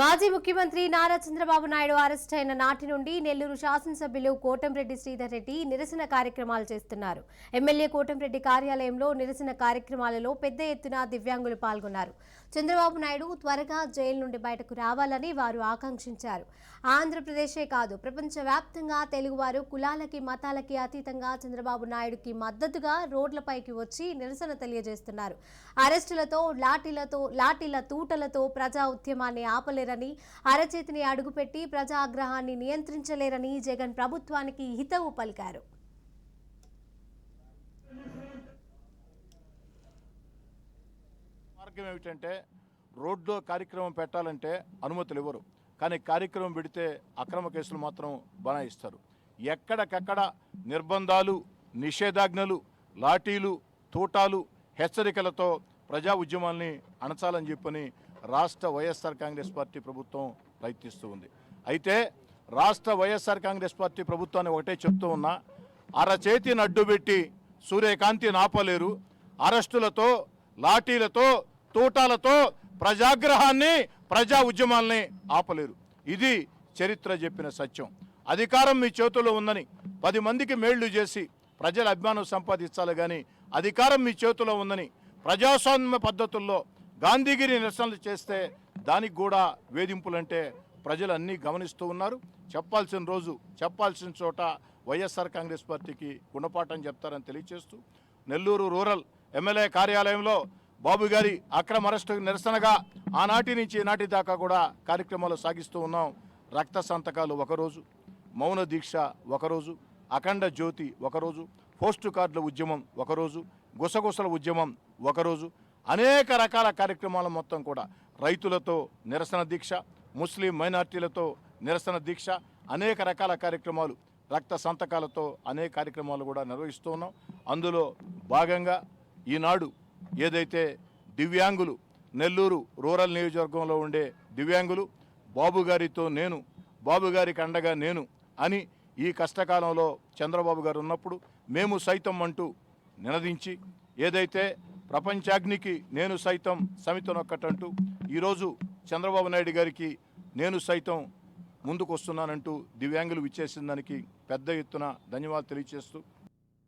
మాజీ ముఖ్యమంత్రి నారా చంద్రబాబు నాయుడు అరెస్ట్ అయిన నాటి నుండి నెల్లూరు శాసనసభ్యులు కోటంరెడ్డి శ్రీధర్ రెడ్డి నిరసన కార్యక్రమాలు చేస్తున్నారు. ఎమ్మెల్యే కోటంరెడ్డి కార్యాలయంలో నిరసన కార్యక్రమాలలో పెద్ద ఎత్తున దివ్యాంగులు పాల్గొన్నారు. చంద్రబాబు నాయుడు త్వరగా జైలు నుండి బయటకు రావాలని వారు ఆకాంక్షించారు. ఆంధ్రప్రదేశే కాదు ప్రపంచవ్యాప్తంగా తెలుగువారు కులాలకి మతాలకి అతీతంగా చంద్రబాబు నాయుడుకి మద్దతుగా రోడ్లపైకి వచ్చి నిరసన తెలియజేస్తున్నారు. అరెస్టులతో లాఠీలతో లాఠీల తూటలతో ప్రజా ఉద్యమాన్ని ఆపలేరని అరచేతిని అడుగుపెట్టి ప్రజా ఆగ్రహాన్ని నియంత్రించలేరని జగన్ ప్రభుత్వానికి హితవు పలికారు. మార్గం ఏమిటంటే రోడ్లో కార్యక్రమం పెట్టాలంటే అనుమతులు ఇవ్వరు. కానీ కార్యక్రమం పెడితే అక్రమ కేసులు మాత్రం బనాయిస్తారు. ఎక్కడికక్కడ నిర్బంధాలు నిషేధాజ్ఞలు లాఠీలు తూటాలు హెచ్చరికలతో ప్రజా ఉద్యమాల్ని అణచాలని చెప్పని రాష్ట్ర వైఎస్ఆర్ కాంగ్రెస్ పార్టీ ప్రభుత్వం ప్రయత్నిస్తూ ఉంది. అయితే రాష్ట్ర వైఎస్ఆర్ కాంగ్రెస్ పార్టీ ప్రభుత్వాన్ని ఒకటే చెప్తూ ఉన్నా అరచేతిని అడ్డుపెట్టి సూర్యకాంతిని ఆపలేరు అరెస్టులతో లాఠీలతో తూటాలతో ప్రజాగ్రహాన్ని ప్రజా ఉద్యమాల్ని ఆపలేరు. ఇది చరిత్ర చెప్పిన సత్యం. అధికారం మీ చేతుల్లో ఉందని పది మందికి మేళ్ళు చేసి ప్రజల అభిమానం సంపాదించాలి కానీ అధికారం మీ చేతిలో ఉందని ప్రజాస్వామ్య పద్ధతుల్లో గాంధీగిరి నిరసనలు చేస్తే దానికి కూడా వేధింపులంటే ప్రజలు అన్నీ గమనిస్తూ ఉన్నారు. చెప్పాల్సిన రోజు చెప్పాల్సిన చోట వైఎస్ఆర్ కాంగ్రెస్ పార్టీకి గుణపాఠం చెప్తారని తెలియజేస్తూ నెల్లూరు రూరల్ ఎమ్మెల్యే కార్యాలయంలో బాబు గారి అక్రమ అరెస్టు నిరసనగా ఆనాటి నుంచి ఈనాటి దాకా కూడా కార్యక్రమాలు సాగిస్తూ ఉన్నాం. రక్త సంతకాలు ఒకరోజు మౌన దీక్ష ఒకరోజు అఖండ జ్యోతి ఒకరోజు పోస్టు కార్డుల ఉద్యమం ఒకరోజు గుసగుసల ఉద్యమం ఒకరోజు అనేక రకాల కార్యక్రమాలు మొత్తం కూడా రైతులతో నిరసన దీక్ష ముస్లిం మైనార్టీలతో నిరసన దీక్ష అనేక రకాల కార్యక్రమాలు రక్త సంతకాలతో అనేక కార్యక్రమాలు కూడా నిర్వహిస్తూ ఉన్నాం. అందులో భాగంగా ఈనాడు ఏదైతే దివ్యాంగులు నెల్లూరు రూరల్ నియోజకవర్గంలో ఉండే దివ్యాంగులు బాబు గారితో నేను బాబు గారికి అండగా నేను అని ఈ కష్టకాలంలో చంద్రబాబు గారు ఉన్నప్పుడు మేము సైతం అంటూ నినదించి ఏదైతే ప్రపంచాగ్నికి నేను సైతం సమితనొక్కటంటూ ఈరోజు చంద్రబాబు నాయుడు గారికి నేను సైతం ముందుకు వస్తున్నానంటూ దివ్యాంగులు విచ్చేసిన దానికి పెద్ద ఎత్తున ధన్యవాదాలు తెలియజేస్తూ